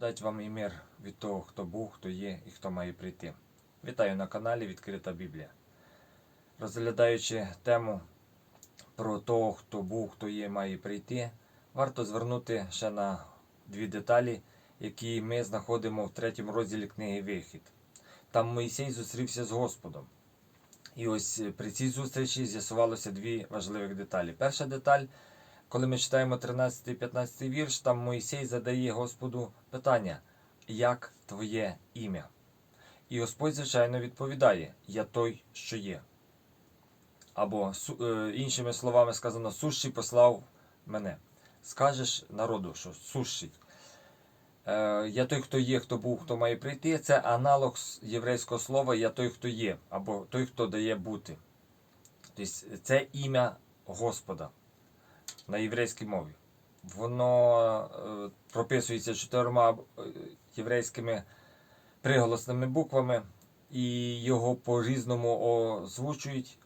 Гадать вам і мир від того, хто був, хто є і хто має прийти. Вітаю на каналі Відкрита Біблія. Розглядаючи тему про того, хто був, хто є, має прийти, варто звернути ще на дві деталі, які ми знаходимо в третьому розділі книги Вихід. Там Моїсей зустрівся з Господом. І ось при цій зустрічі з'ясувалося дві важливих деталі. Перша деталь коли ми читаємо 13 і 15 вірш, там Моїсей задає Господу питання: Як твоє ім'я? І Господь, звичайно, відповідає: Я той, що є. Або е, іншими словами сказано, сущий послав мене. Скажеш народу, що сущий. Е, Я той, хто є, хто був, хто має прийти. Це аналог єврейського слова Я той, хто є, або той, хто дає бути. Тобто це ім'я Господа на єврейській мові. Воно е, прописується чотирма е, єврейськими приголосними буквами, і його по-різному озвучують,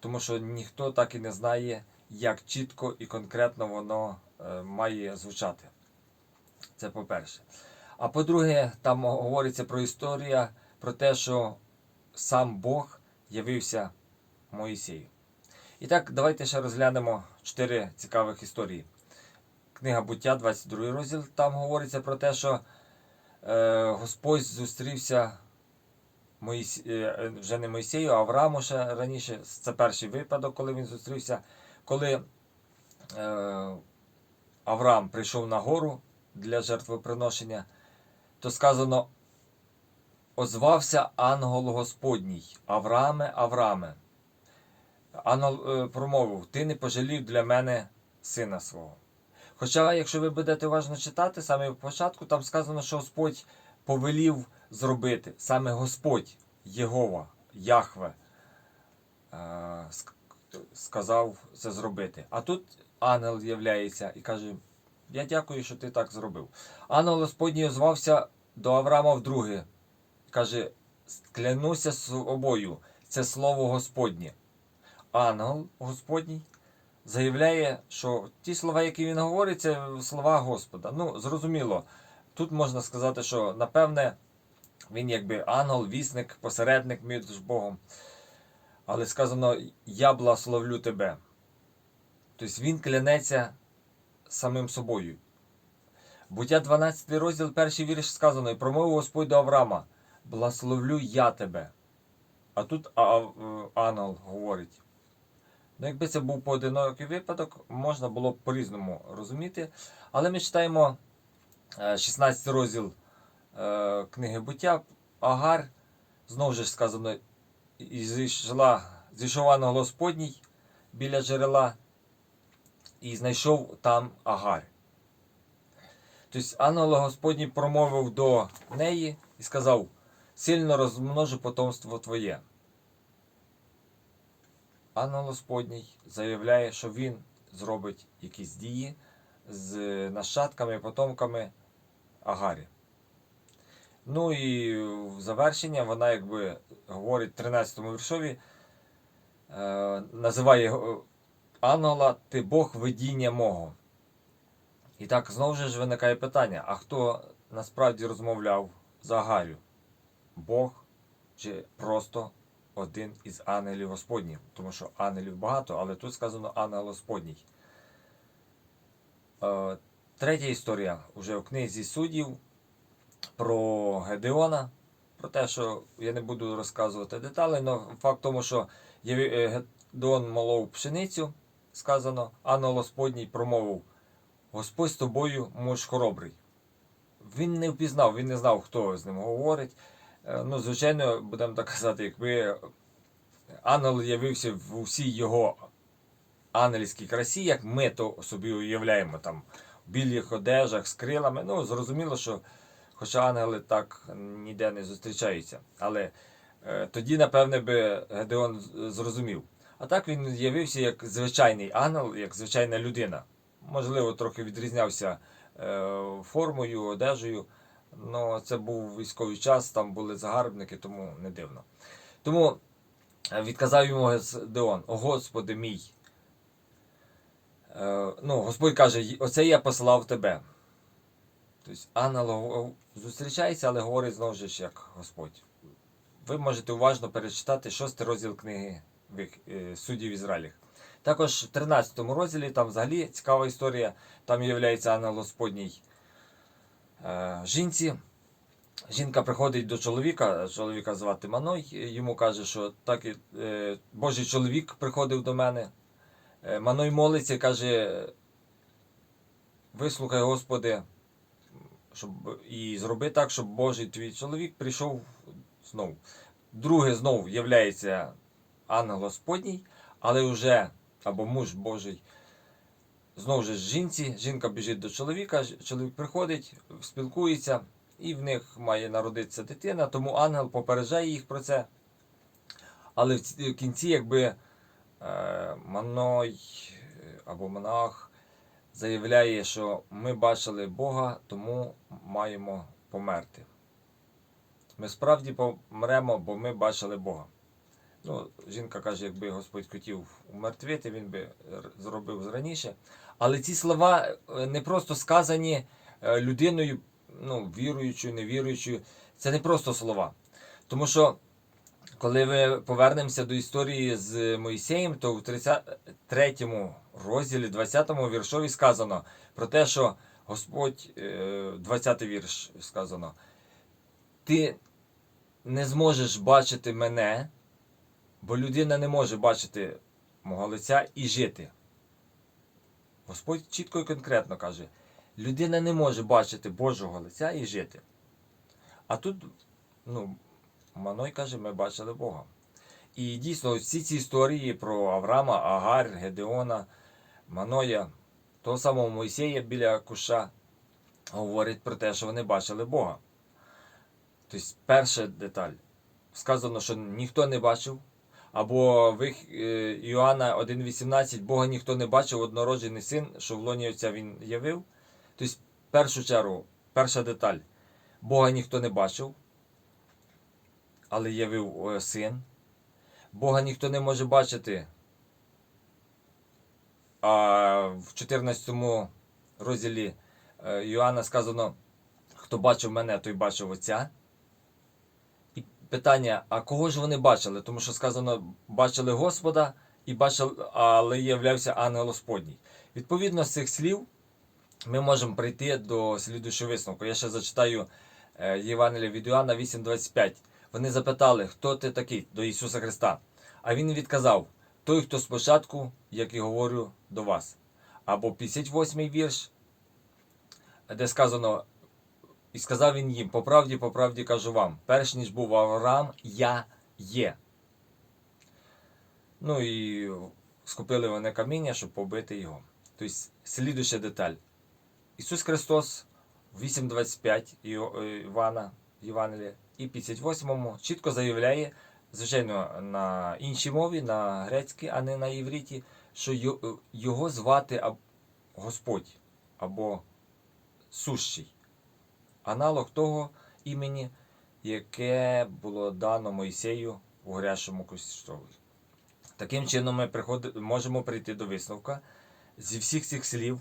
тому що ніхто так і не знає, як чітко і конкретно воно е, має звучати. Це по-перше. А по-друге, там говориться про історію, про те, що сам Бог явився Моїсею. І так, давайте ще розглянемо чотири цікавих історії. Книга буття, 22 розділ. Там говориться про те, що е, Господь зустрівся Моїс... е, вже не Моїсею, а Аврааму ще раніше. Це перший випадок, коли він зустрівся. Коли е, Авраам прийшов на гору для жертвоприношення, то сказано: озвався ангел Господній, Аврааме, Аврааме. Е, промовив: Ти не пожалів для мене сина свого. Хоча, якщо ви будете уважно читати, саме в початку там сказано, що Господь повелів зробити, саме Господь, Єгова, Яхве, е, сказав це зробити. А тут ангел з'являється і каже: Я дякую, що ти так зробив. Ангел Господній озвався до Авраама вдруге. Каже: Клянуся собою, це слово Господнє ангел Господній заявляє, що ті слова, які він говорить, це слова Господа. Ну, зрозуміло, тут можна сказати, що напевне він якби ангел, вісник, посередник між Богом. Але сказано, я благословлю тебе. Тобто він клянеться самим собою. Буття 12 розділ, перший вірш сказано, і промовив Господь до Авраама, благословлю я тебе. А тут ангел говорить. Ну, якби це був поодинокий випадок, можна було б по-різному розуміти. Але ми читаємо е, 16 розділ е, книги буття. Агар, знову ж сказано, і зійшла, ангел Господній біля джерела і знайшов там Агар. Тобто ангел Господній промовив до неї і сказав: сильно розмножу потомство твоє. Ангел Господній заявляє, що він зробить якісь дії з нащадками, потомками Агарі. Ну і в завершення вона, якби говорить в 13 віршові, е, називає ангела ти Бог видіння мого. І так знову ж виникає питання: а хто насправді розмовляв з Агарю? Бог чи просто один із ангелів Господніх, тому що ангелів багато, але тут сказано ангел Господній. Е, Третя історія вже в книзі суддів про Гедеона. Про те, що я не буду розказувати деталі, але факт тому, що е, Гедеон молов пшеницю, сказано, ангел Господній промовив: Господь з тобою, муж хоробрий. Він не впізнав, він не знав, хто з ним говорить. Е, Ну, звичайно, будемо так казати, якби ангел явився в усій його ангельській красі, як ми то собі уявляємо, там, в білих одежах з крилами. Ну, зрозуміло, що хоча ангели так ніде не зустрічаються. Але е, тоді, напевне, би Гедеон зрозумів. А так він з'явився як звичайний ангел, як звичайна людина. Можливо, трохи відрізнявся е, формою, одежею. Ну, це був військовий час, там були загарбники, тому не дивно. Тому е, відказав йому Гедеон, о Господи мій. Е, ну, Господь каже, оце я послав тебе. Тобто ангел зустрічається, але говорить знову ж як Господь. Ви можете уважно перечитати шостий розділ книги е, суддів Ізраїліх. Також в 13 розділі там взагалі цікава історія. Там є ангел Господній жінці. Жінка приходить до чоловіка, чоловіка звати Маной, йому каже, що так і е, Божий чоловік приходив до мене. Е, Маной молиться і каже: Вислухай, Господи, щоб, і зроби так, щоб Божий твій чоловік прийшов знову. Друге знову являється ангел Господній, але вже або муж Божий. Знову ж жінці, жінка біжить до чоловіка, чоловік приходить, спілкується, і в них має народитися дитина, тому ангел попереджає їх про це. Але в кінці, якби е, Маной е, або монах заявляє, що ми бачили Бога, тому маємо померти. Ми справді помремо, бо ми бачили Бога. Ну, жінка каже, якби Господь хотів умертвити, він би зробив раніше. Але ці слова е, не просто сказані е, людиною, ну, віруючою, невіруючою. Це не просто слова. Тому що, коли ми повернемося до історії з Моїсеєм, то в 33 розділі, 20 віршові сказано про те, що Господь, е, 20 вірш сказано, ти не зможеш бачити мене, бо людина не може бачити мого лиця і жити. Господь чітко і конкретно каже: людина не може бачити Божого лиця і жити. А тут, ну, Маной каже, ми бачили Бога. І дійсно, всі ці історії про Авраама, Агар, Гедеона, Маноя, того самого Мойсея біля куша, говорять про те, що вони бачили Бога. Тобто, перша деталь. Сказано, що ніхто не бачив. Або в їх, е, Іоанна 1,18 Бога ніхто не бачив, однороджений син, що в лоні отця він явив. Тобто, в першу чергу, перша деталь. Бога ніхто не бачив, але явив е, син. Бога ніхто не може бачити. А в 14 розділі е, Іоанна сказано, хто бачив мене, той бачив отця. Питання: а кого ж вони бачили? Тому що сказано, бачили Господа, і бачили, але являвся ангел Господній. Відповідно з цих слів ми можемо прийти до слідуючого висновку. Я ще зачитаю е, Євангелія від Іоанна 8.25. Вони запитали, хто ти такий до Ісуса Христа. А Він відказав: той, хто спочатку, як і говорю до вас. Або 58-й вірш, де сказано, і сказав він їм: по правді, по правді кажу вам, перш ніж був Авраам, я є. Ну і скупили вони каміння, щоб побити його. Тобто, слідуюча деталь. Ісус Христос в 8.25 е, Івана, Євангелія і 58 чітко заявляє, звичайно, на іншій мові, на грецькій, а не на євриті, що його звати Господь або сущий. Аналог того імені, яке було дано Мойсею у Гряшому Кострові. Таким чином, ми можемо прийти до висновка зі всіх цих слів,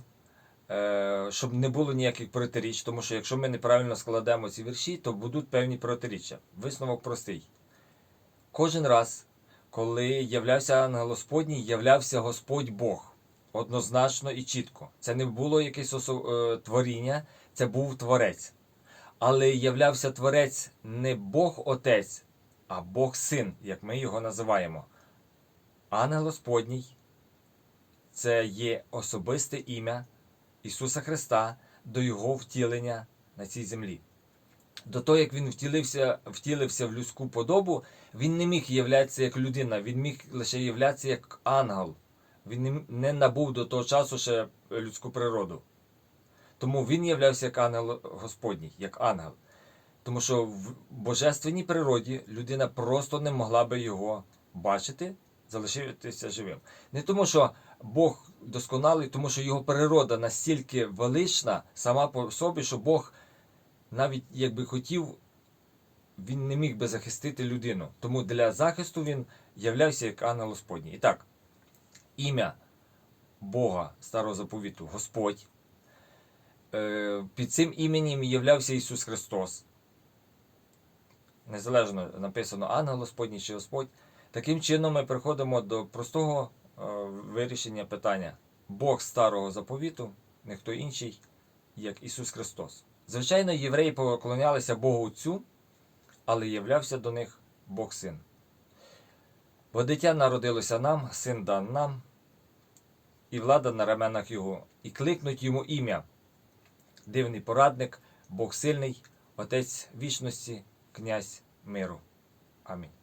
е, щоб не було ніяких протиріч, тому що якщо ми неправильно складемо ці вірші, то будуть певні протиріччя. Висновок простий. Кожен раз, коли являвся ангел Господній, являвся Господь Бог однозначно і чітко. Це не було якесь е, творіння, це був Творець. Але являвся Творець не Бог Отець, а Бог Син, як ми його називаємо. Ангел Господній це є особисте ім'я Ісуса Христа до Його втілення на цій землі. До того, як він втілився, втілився в людську подобу, він не міг являтися як людина, він міг лише являтися як ангел. Він не- набув до того часу ще людську природу. Тому він являвся як ангел Господній, як ангел. Тому що в божественній природі людина просто не могла би його бачити, залишитися живим. Не тому, що Бог досконалий, тому що його природа настільки велична сама по собі, що Бог навіть якби хотів, він не міг би захистити людину. Тому для захисту він являвся як ангел Господній. І так, ім'я Бога старого заповіту Господь. Е, під цим іменем являвся Ісус Христос. Незалежно написано ангел Господній чи Господь. Таким чином ми приходимо до простого е, вирішення питання. Бог старого заповіту, не хто інший, як Ісус Христос. Звичайно, євреї поклонялися Богу Отцю, але являвся до них Бог Син. Бо дитя народилося нам, син дан нам, і влада на раменах Його, і кликнуть йому ім'я. Дивний порадник, Бог сильний, Отець вічності, князь миру. Амінь.